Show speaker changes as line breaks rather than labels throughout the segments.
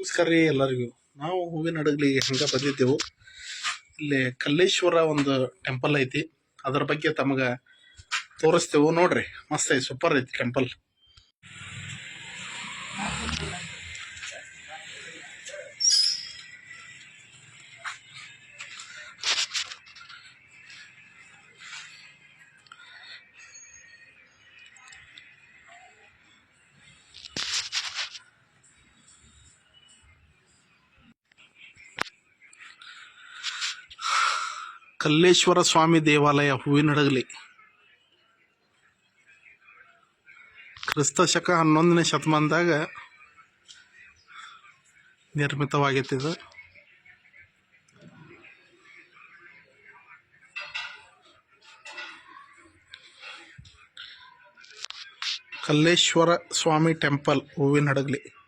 ನಮಸ್ಕಾರ ರೀ ಎಲ್ಲರಿಗೂ. ನಾವು ಹೂವಿನ ಹಡಗಲಿಗೆ ಹಂಗೆ ಬಂದಿದ್ದೆವು. ಇಲ್ಲಿ ಕಲ್ಲೇಶ್ವರ ಒಂದು ಟೆಂಪಲ್ ಐತಿ. ಅದ್ರ ಬಗ್ಗೆ ತಮಗೆ ತೋರಿಸ್ತೇವೆ ನೋಡ್ರಿ. ಮಸ್ತ್ ಐತಿ ಸೂಪರ್ ಐತಿ ಟೆಂಪಲ್ ಕಲ್ಲೇಶ್ವರ ಸ್ವಾಮಿ ದೇವಾಲಯ ಹೂವಿನಡಗಲಿ. ಕ್ರಿಸ್ತ ಶಕ ಹನ್ನೊಂದನೇ ಶತಮಾನದಾಗ ನಿರ್ಮಿತವಾಗಿತ್ತಿದೆ. ಕಲ್ಲೇಶ್ವರ ಸ್ವಾಮಿ ಟೆಂಪಲ್ ಹೂವಿನ ಹಡಗಲಿ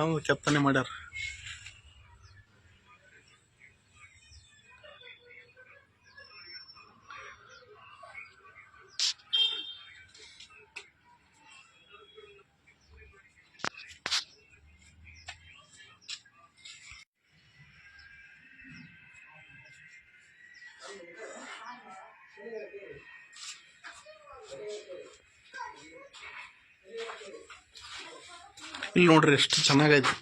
ಚಂದ ಕೆತ್ತನೆ ಮಾಡ್ಯಾರ. ಇಲ್ಲಿ ನೋಡ್ರಿ ಎಷ್ಟು ಚೆನ್ನಾಗೈತಿ.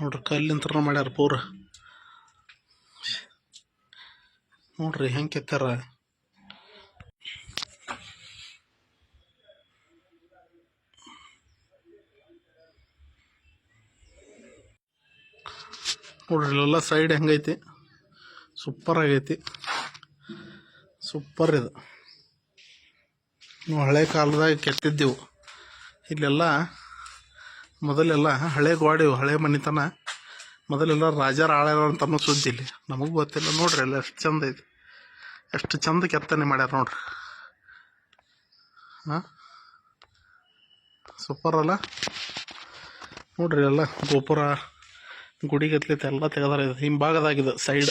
ನೋಡ್ರಿ ಕಲ್ಲಿಂತ್ರ ಮಾಡ್ಯಾರ ಪೂರ. ನೋಡ್ರಿ ಹೆಂಗೆ ಕೆತ್ತಾರ. ನೋಡ್ರಿ ಇಲ್ಲೆಲ್ಲ ಸೈಡ್ ಹೆಂಗೈತಿ? ಸೂಪರ್ ಆಗೈತಿ. ಸೂಪರ್ ಇದು. ನಾವು ಹಳೆ ಕಾಲದಾಗ ಕೆತ್ತಿದ್ದೆವು. ಇಲ್ಲೆಲ್ಲ ಮೊದಲೆಲ್ಲ ಹಳೆ ಗೋಡೆ ಹಳೆ ಮನೆತನ. ಮೊದಲೆಲ್ಲ ರಾಜರ ಆಳ್ಯಾರ ಅಂತ ಅನ್ನೋ ಸುದ್ದಿ ಇಲ್ಲಿ. ನಮಗೂ ಗೊತ್ತಿಲ್ಲ. ನೋಡ್ರಿ ಅಲ್ಲಿ ಎಷ್ಟು ಚಂದ ಐತಿ. ಎಷ್ಟು ಚಂದ ಕೆತ್ತನೆ ಮಾಡ್ಯಾರ ನೋಡ್ರಿ. ಹಾಂ? ಸೂಪರ್ ಅಲ್ಲ? ನೋಡ್ರಿ ಎಲ್ಲ ಗೋಪುರ ಗುಡಿ ಗತ್ಲೈತೆ ಎಲ್ಲ ತೆಗೆದಾರ ಇದು. ಹಿಂಭಾಗದಾಗಿದೆ ಸೈಡ್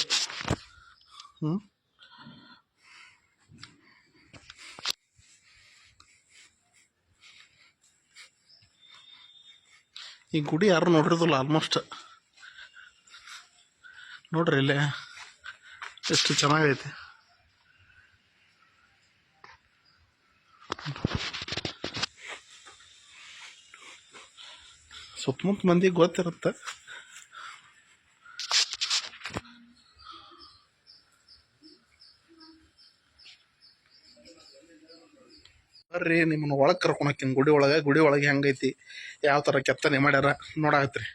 ಈ ಗುಡಿ ಯಾರು ನೋಡಿರೋದಿಲ್ಲ ಆಲ್ಮೋಸ್ಟ್ ನೋಡ್ರಿ ಇಲ್ಲೇ. ಎಷ್ಟು ಚೆನ್ನಾಗೈತೆ. ಸುತ್ತಮುತ್ತ ಮಂದಿಗೆ ಗೊತ್ತಿರುತ್ತೆ. ಬರ್ರಿ ನಿಮ್ಮನ್ನ ಒಳಗೆ ಕರ್ಕೊಳಕಿನ್ ಗುಡಿ ಒಳಗೆ ಗುಡಿ ಒಳಗೆ ಹೆಂಗೈತಿ? ಯಾವ ಥರ ಕೆತ್ತನೆ ಮಾಡ್ಯಾರ ನೋಡಾಕತ್ರಿ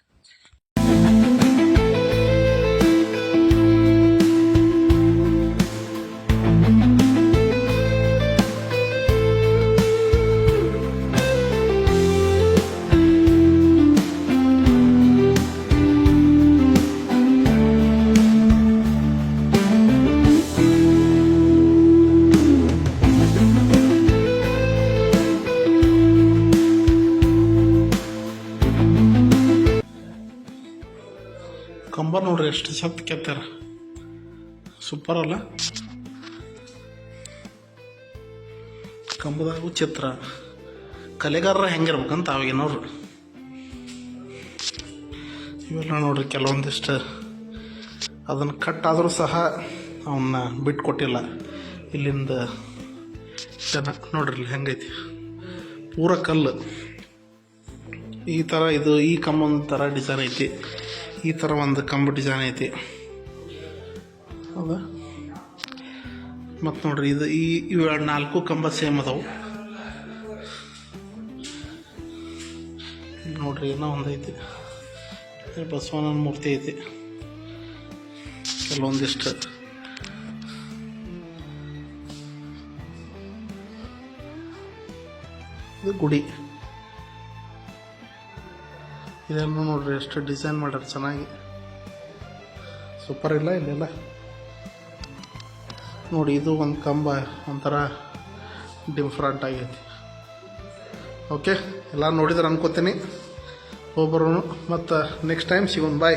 ಕಂಬ ನೋಡ್ರಿ ಎಷ್ಟು ಸತ್ ಕೆತ್ತಾರ ಸೂಪರ್ ಅಲ್ಲ? ಕಂಬದಾಗು ಚಿತ್ರ. ಕಲೆಗಾರರ ಹೆಂಗಿರ್ಬೇಕಂತ ಅವಾಗಿನವ್ರು ಇವೆಲ್ಲ ನೋಡ್ರಿ ಕೆಲವೊಂದಿಷ್ಟು. ಅದನ್ನು ಕಟ್ ಆದರೂ ಸಹ ಅವನ್ನ ಬಿಟ್ಕೊಟ್ಟಿಲ್ಲ ಇಲ್ಲಿಂದ ಜನ ನೋಡ್ರಿ ಇಲ್ಲಿ ಹೆಂಗೈತಿ. ಪೂರ ಕಲ್ಲು. ಈ ಥರ ಇದು ಈ ಕಂಬ ಒಂದು ಥರ ಡಿಸೈನ್ ಐತಿ. ಈ ಥರ ಒಂದು ಕಂಬ ಡಿಸೈನ್ ಐತಿ. ಹೌದಾ? ಮತ್ತು ನೋಡ್ರಿ, ಇದು ಈ ಇವು ನಾಲ್ಕು ಕಂಬ ಸೇಮ್ ಅದಾವು. ನೋಡ್ರಿ, ಏನೋ ಒಂದು ಐತಿ. ಬಸವಣ್ಣನ ಮೂರ್ತಿ ಐತಿ. ಕೆಲವೊಂದಿಷ್ಟು. ಇದು ಗುಡಿ. ಇದನ್ನು ನೋಡ್ರಿ, ಎಷ್ಟು ಡಿಸೈನ್ ಮಾಡ್ಯಾರ, ಚೆನ್ನಾಗಿ. ಸೂಪರ್ ಇಲ್ಲ ಇಲ್ಲೆಲ್ಲ? ನೋಡಿ, ಇದು ಒಂದು ಕಂಬ, ಒಂಥರ ಡಿಫ್ರೆಂಟ್ ಆಗೈತಿ. ಓಕೆ ಎಲ್ಲ ನೋಡಿದ್ರೆ ಅನ್ಕೋತೀನಿ. ಒಬ್ಬರು ಮತ್ತು ನೆಕ್ಸ್ಟ್ ಟೈಮ್ ಸಿಗೋಣ ಬಾಯ್